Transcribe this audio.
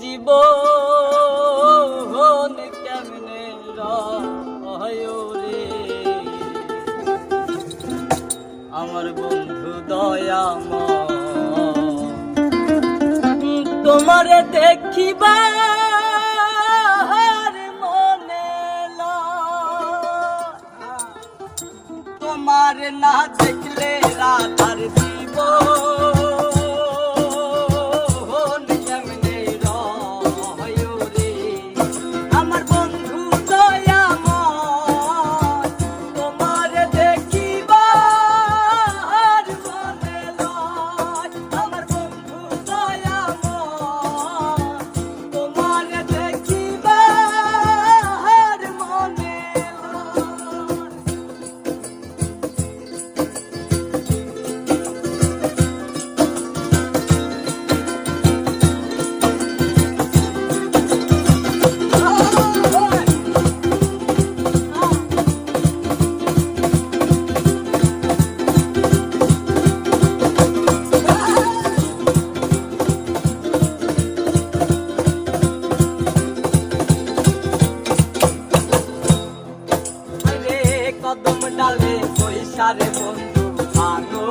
জীবন কেমনে রে আমার বন্ধু দয়াম তোমারে লয়। তোমার না দেখলে রাধার জীবন কদম ডালে পয়সারে বন্ধু ভালো।